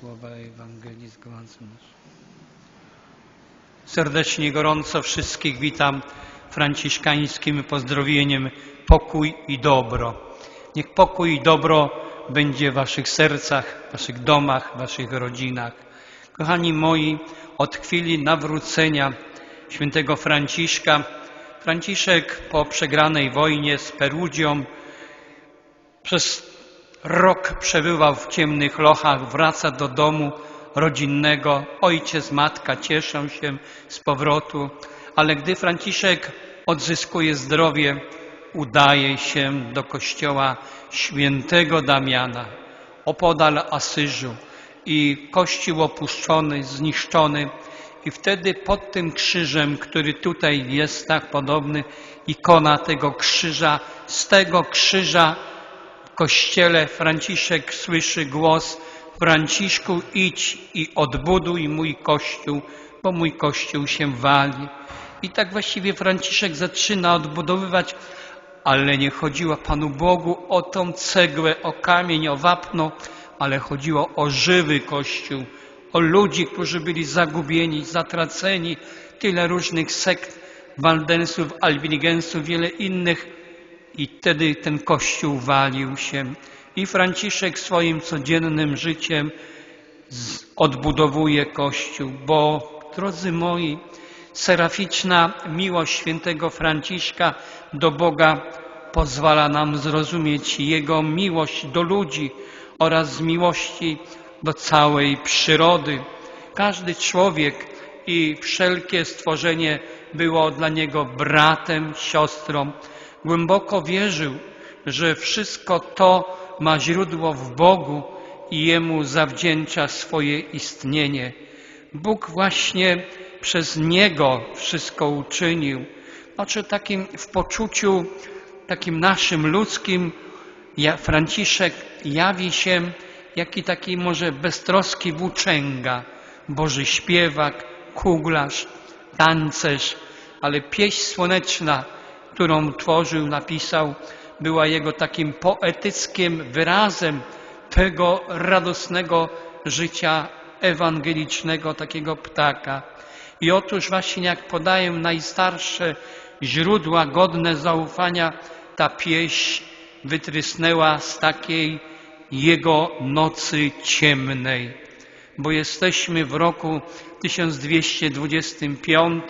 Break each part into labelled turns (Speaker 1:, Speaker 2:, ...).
Speaker 1: słowa Ewangelii zgromadzone. Serdecznie, gorąco wszystkich witam franciszkańskim pozdrowieniem pokój i dobro. Niech pokój i dobro będzie w waszych sercach, w waszych domach, w waszych rodzinach. Kochani moi, od chwili nawrócenia świętego Franciszka, Franciszek po przegranej wojnie z Perugią przez rok przebywał w ciemnych lochach, wraca do domu rodzinnego. Ojciec, matka cieszą się z powrotu, ale gdy Franciszek odzyskuje zdrowie, udaje się do kościoła świętego Damiana opodal Asyżu i kościół opuszczony, zniszczony. I wtedy pod tym krzyżem, który tutaj jest tak podobny, ikona tego krzyża, z tego krzyża kościele Franciszek słyszy głos Franciszku idź i odbuduj mój kościół, bo mój kościół się wali. I tak właściwie Franciszek zaczyna odbudowywać, ale nie chodziło Panu Bogu o tą cegłę, o kamień, o wapno, ale chodziło o żywy kościół, o ludzi, którzy byli zagubieni, zatraceni, tyle różnych sekt, waldensów, albinigensów, wiele innych. I wtedy ten kościół walił się. I Franciszek swoim codziennym życiem odbudowuje kościół, bo drodzy moi, seraficzna miłość świętego Franciszka do Boga pozwala nam zrozumieć Jego miłość do ludzi oraz miłości do całej przyrody. Każdy człowiek i wszelkie stworzenie było dla niego bratem, siostrą. Głęboko wierzył, że wszystko to ma źródło w Bogu i Jemu zawdzięcza swoje istnienie. Bóg właśnie przez Niego wszystko uczynił. Znaczy takim w poczuciu takim naszym ludzkim Franciszek jawi się jaki taki może beztroski włóczęga, Boży śpiewak, kuglarz, tancerz, ale pieśń słoneczna, którą tworzył, napisał, była jego takim poetyckim wyrazem tego radosnego życia ewangelicznego, takiego ptaka. I otóż właśnie jak podaję najstarsze źródła godne zaufania, ta pieśń wytrysnęła z takiej jego nocy ciemnej, bo jesteśmy w roku 1225,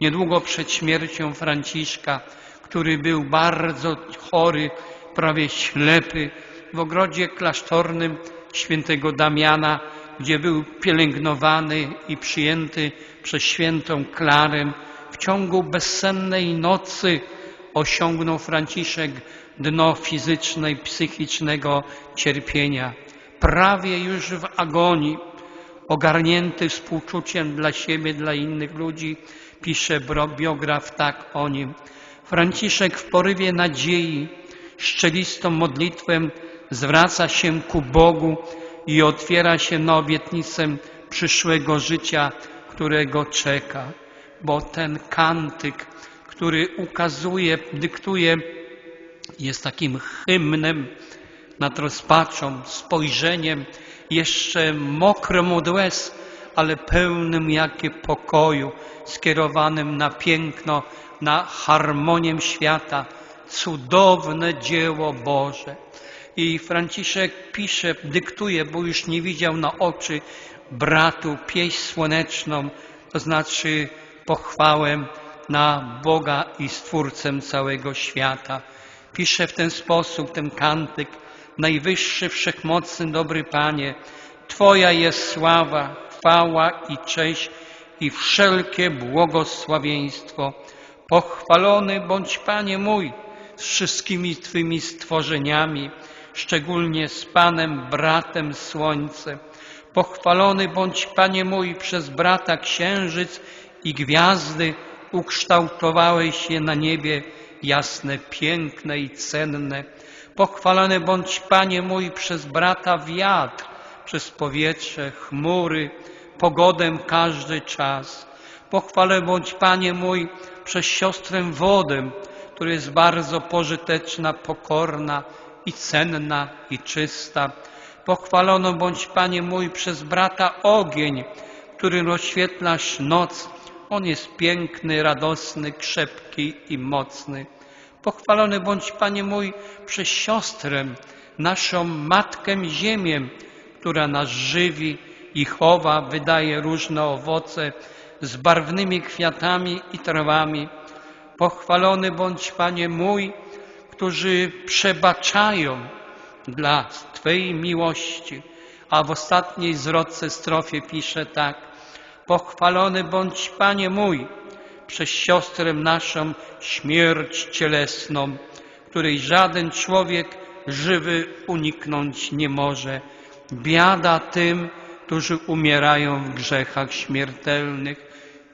Speaker 1: niedługo przed śmiercią Franciszka, który był bardzo chory, prawie ślepy, w ogrodzie klasztornym świętego Damiana, gdzie był pielęgnowany i przyjęty przez świętą Klarę. W ciągu bezsennej nocy osiągnął Franciszek dno fizycznej, psychicznego cierpienia. Prawie już w agonii, ogarnięty współczuciem dla siebie, dla innych ludzi, pisze biograf tak o nim. Franciszek w porywie nadziei, szczelistą modlitwę zwraca się ku Bogu i otwiera się na obietnicę przyszłego życia, którego czeka. Bo ten kantyk, który ukazuje, dyktuje, jest takim hymnem nad rozpaczą, spojrzeniem jeszcze mokrym od łez, ale pełnym jakie pokoju, skierowanym na piękno, na harmonię świata. Cudowne dzieło Boże. I Franciszek pisze, dyktuje, bo już nie widział na oczy bratu pieśń słoneczną, to znaczy pochwałę na Boga i Stwórcę całego świata. Pisze w ten sposób ten kantyk, Najwyższy Wszechmocny, dobry Panie, Twoja jest sława, chwała i cześć i wszelkie błogosławieństwo. Pochwalony bądź Panie mój z wszystkimi Twymi stworzeniami, szczególnie z Panem, bratem Słońcem. Pochwalony bądź Panie mój przez brata księżyc i gwiazdy, ukształtowałeś je na niebie jasne, piękne i cenne. Pochwalony bądź Panie mój przez brata wiatr, przez powietrze, chmury, pogodę każdy czas. Pochwalę bądź Panie mój przez siostrę wodę, która jest bardzo pożyteczna, pokorna i cenna i czysta. Pochwalono bądź Panie mój przez brata ogień, który rozświetlasz noc. On jest piękny, radosny, krzepki i mocny. Pochwalony bądź Panie mój przez siostrę, naszą Matkę Ziemię, która nas żywi i chowa, wydaje różne owoce z barwnymi kwiatami i trawami. Pochwalony bądź Panie mój, którzy przebaczają dla Twojej miłości. A w ostatniej zwrotce strofie pisze tak. Pochwalony bądź Panie mój, przez siostrę naszą śmierć cielesną, której żaden człowiek żywy uniknąć nie może. Biada tym, którzy umierają w grzechach śmiertelnych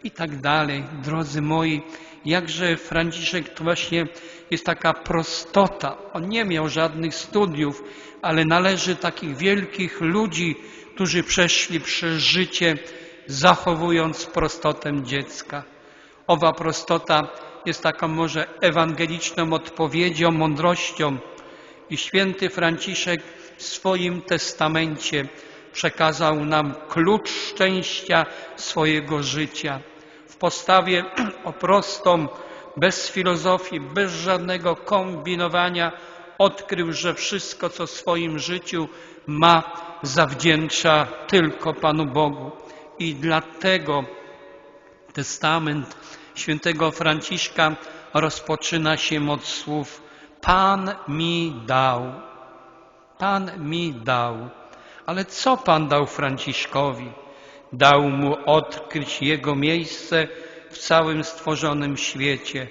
Speaker 1: i tak dalej. Drodzy moi, jakże Franciszek to właśnie jest taka prostota. On nie miał żadnych studiów, ale należy takich wielkich ludzi, którzy przeszli przez życie, zachowując prostotę dziecka. Owa prostota jest taką może ewangeliczną odpowiedzią, mądrością. I święty Franciszek w swoim testamencie przekazał nam klucz szczęścia swojego życia. W postawie o prostą, bez filozofii, bez żadnego kombinowania odkrył, że wszystko, co w swoim życiu ma, zawdzięcza tylko Panu Bogu. I dlatego testament świętego Franciszka rozpoczyna się od słów Pan mi dał. Pan mi dał. Ale co Pan dał Franciszkowi? Dał mu odkryć jego miejsce w całym stworzonym świecie.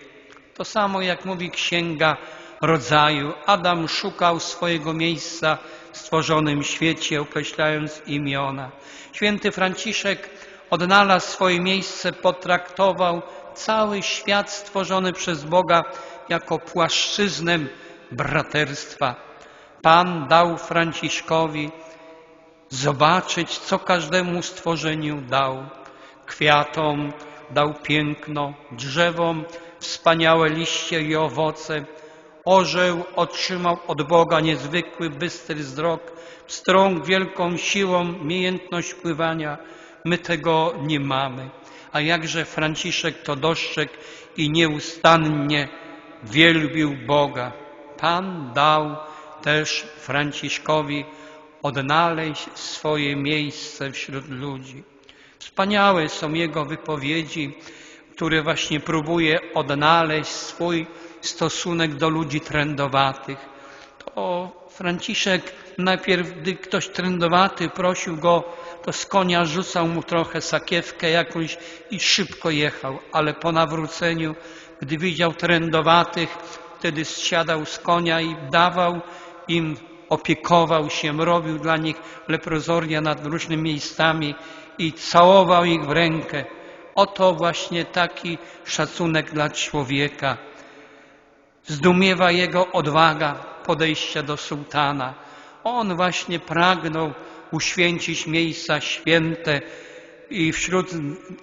Speaker 1: To samo jak mówi Księga Rodzaju. Adam szukał swojego miejsca w stworzonym świecie, określając imiona. Święty Franciszek odnalazł swoje miejsce, potraktował cały świat stworzony przez Boga jako płaszczyznę braterstwa. Pan dał Franciszkowi zobaczyć, co każdemu stworzeniu dał. Kwiatom dał piękno, drzewom wspaniałe liście i owoce. Orzeł otrzymał od Boga niezwykły, bystry wzrok, strąg wielką siłą, umiejętność pływania. My tego nie mamy. A jakże Franciszek to dostrzegł i nieustannie wielbił Boga. Pan dał też Franciszkowi odnaleźć swoje miejsce wśród ludzi. Wspaniałe są jego wypowiedzi, które właśnie próbuje odnaleźć swój stosunek do ludzi trędowatych. To Franciszek najpierw, gdy ktoś trędowaty prosił go, to z konia rzucał mu trochę sakiewkę jakąś i szybko jechał, ale po nawróceniu, gdy widział trędowatych, wtedy zsiadał z konia i dawał im, opiekował się, robił dla nich leprozoria nad różnymi miejscami i całował ich w rękę. Oto właśnie taki szacunek dla człowieka. Zdumiewa jego odwaga podejścia do sułtana. On właśnie pragnął uświęcić miejsca święte i wśród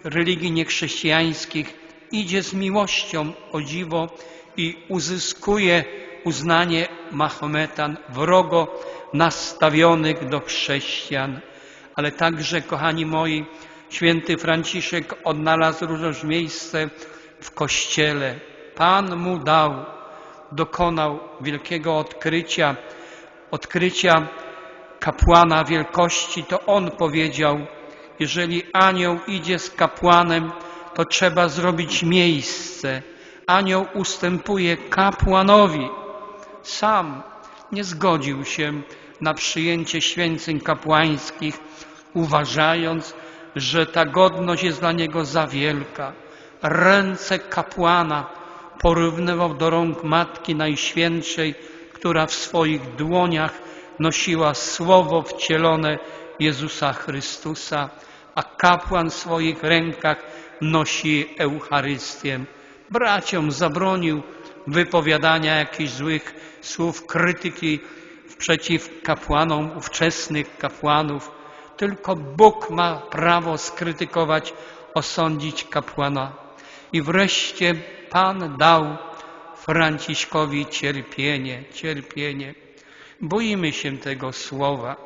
Speaker 1: religii niechrześcijańskich idzie z miłością o dziwo i uzyskuje uznanie Mahometan, wrogo nastawionych do chrześcijan. Ale także, kochani moi, święty Franciszek odnalazł również miejsce w Kościele. Pan mu dał, dokonał wielkiego odkrycia, odkrycia kapłana wielkości, to on powiedział, jeżeli anioł idzie z kapłanem, to trzeba zrobić miejsce. Anioł ustępuje kapłanowi. Sam nie zgodził się na przyjęcie święceń kapłańskich, uważając, że ta godność jest dla niego za wielka. Ręce kapłana porównywał do rąk Matki Najświętszej, która w swoich dłoniach nosiła słowo wcielone Jezusa Chrystusa, a kapłan w swoich rękach nosi Eucharystię. Braciom zabronił wypowiadania jakichś złych słów, krytyki przeciw kapłanom, ówczesnych kapłanów. Tylko Bóg ma prawo skrytykować, osądzić kapłana. I wreszcie Pan dał Franciszkowi cierpienie, cierpienie. Boimy się tego słowa.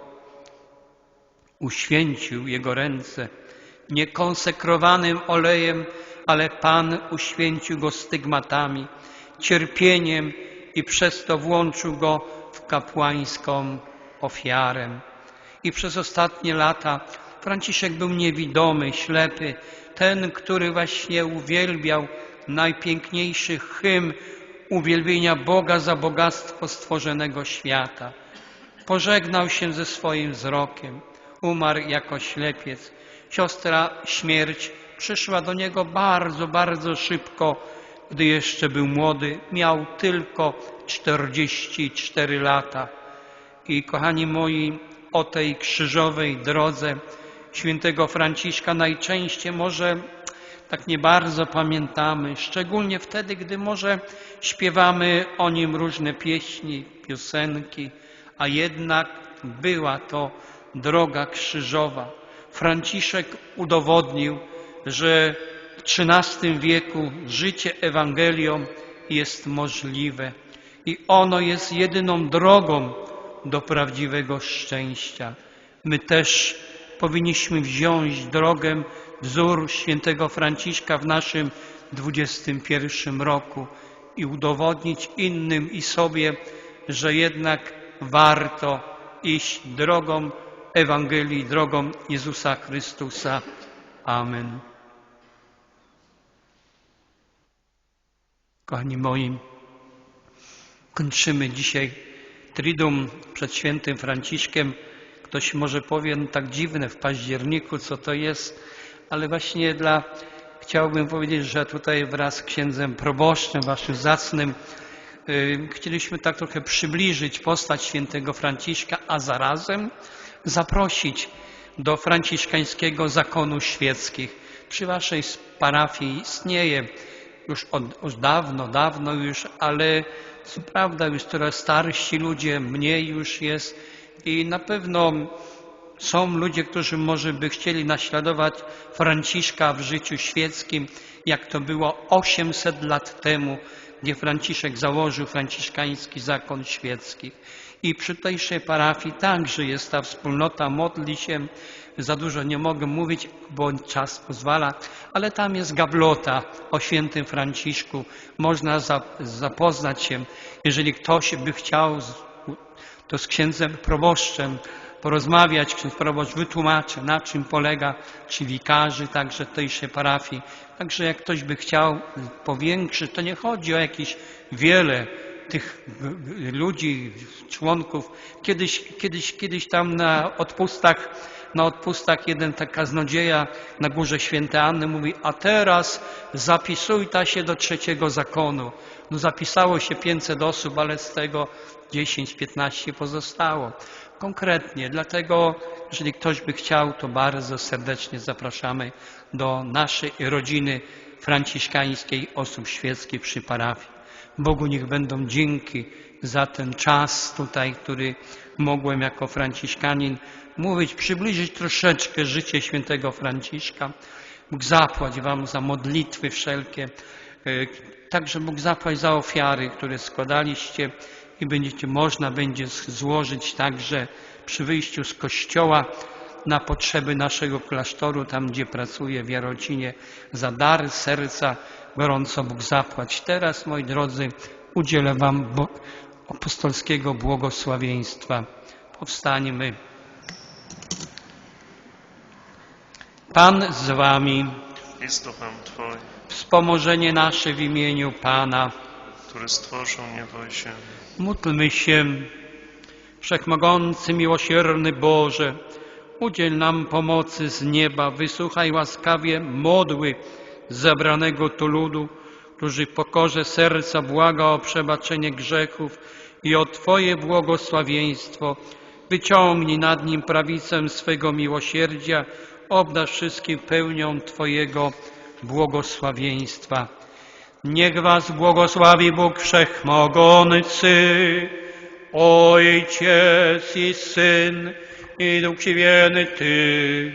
Speaker 1: uświęcił jego ręce. Nie konsekrowanym olejem, ale Pan uświęcił go stygmatami, cierpieniem i przez to włączył go w kapłańską ofiarę. I przez ostatnie lata Franciszek był niewidomy, ślepy, ten, który właśnie uwielbiał najpiękniejszy hymn uwielbienia Boga za bogactwo stworzonego świata. Pożegnał się ze swoim wzrokiem, umarł jako ślepiec. Siostra śmierć przyszła do niego bardzo, bardzo szybko, gdy jeszcze był młody. Miał tylko 44 lata. I kochani moi, o tej krzyżowej drodze świętego Franciszka najczęściej może tak nie bardzo pamiętamy, szczególnie wtedy, gdy może śpiewamy o nim różne pieśni, piosenki, a jednak była to droga krzyżowa. Franciszek udowodnił, że w XIII wieku życie Ewangelią jest możliwe i ono jest jedyną drogą do prawdziwego szczęścia. My też powinniśmy wziąć drogę, wzór świętego Franciszka w naszym XXI roku i udowodnić innym i sobie, że jednak warto iść drogą Ewangelii, drogą Jezusa Chrystusa. Amen. Kochani moi, kończymy dzisiaj Triduum przed świętym Franciszkiem. Ktoś może powie, no tak dziwne w październiku, co to jest, ale właśnie dla, chciałbym powiedzieć, że tutaj wraz z księdzem proboszczem, waszym zacnym, yy, chcieliśmy tak trochę przybliżyć postać świętego Franciszka, a zarazem zaprosić do franciszkańskiego zakonu świeckich. Przy waszej parafii istnieje już od, już dawno, dawno już, ale co prawda już coraz starsi ludzie, mniej już jest i na pewno są ludzie, którzy może by chcieli naśladować Franciszka w życiu świeckim, jak to było 800 lat temu, gdzie Franciszek założył franciszkański zakon świecki. I przy tejszej parafii także jest ta wspólnota, modli się, za dużo nie mogę mówić, bo czas pozwala, ale tam jest gablota o świętym Franciszku. Można zapoznać się, jeżeli ktoś by chciał, to z księdzem proboszczem porozmawiać, ksiądz proboszcz wytłumaczy, na czym polega, czy wikarzy także tejszej parafii. Także jak ktoś by chciał powiększyć, to nie chodzi o jakieś wiele tych ludzi, członków. Kiedyś, kiedyś, kiedyś tam na odpustach, na odpustach jeden taka kaznodzieja na górze Świętej Anny mówi, a teraz zapisujta się do trzeciego zakonu. No zapisało się 500 osób, ale z tego 10-15 pozostało. Konkretnie, dlatego jeżeli ktoś by chciał, to bardzo serdecznie zapraszamy do naszej rodziny franciszkańskiej osób świeckich przy parafii. Bogu niech będą dzięki za ten czas tutaj, który mogłem jako franciszkanin mówić, przybliżyć troszeczkę życie świętego Franciszka. Bóg zapłać Wam za modlitwy wszelkie, e, także Bóg zapłać za ofiary, które składaliście i będziecie, można będzie złożyć także przy wyjściu z kościoła na potrzeby naszego klasztoru, tam gdzie pracuję w Jarocinie, za dar serca gorąco Bóg zapłać. Teraz, moi drodzy, udzielę Wam apostolskiego błogosławieństwa. Powstańmy. Pan z Wami.
Speaker 2: Jest
Speaker 1: Wspomożenie nasze w imieniu Pana.
Speaker 2: który stworzył niebo i ziemię.
Speaker 1: Módlmy się. Wszechmogący, miłosierny Boże, udziel nam pomocy z nieba, wysłuchaj łaskawie modły zebranego tu ludu, którzy w pokorze serca błaga o przebaczenie grzechów i o Twoje błogosławieństwo. Wyciągnij nad nim prawicę swego miłosierdzia, obdarz wszystkim pełnią Twojego błogosławieństwa. Niech Was błogosławi Bóg Wszechmogący, Ojciec i Syn i Duch Święty.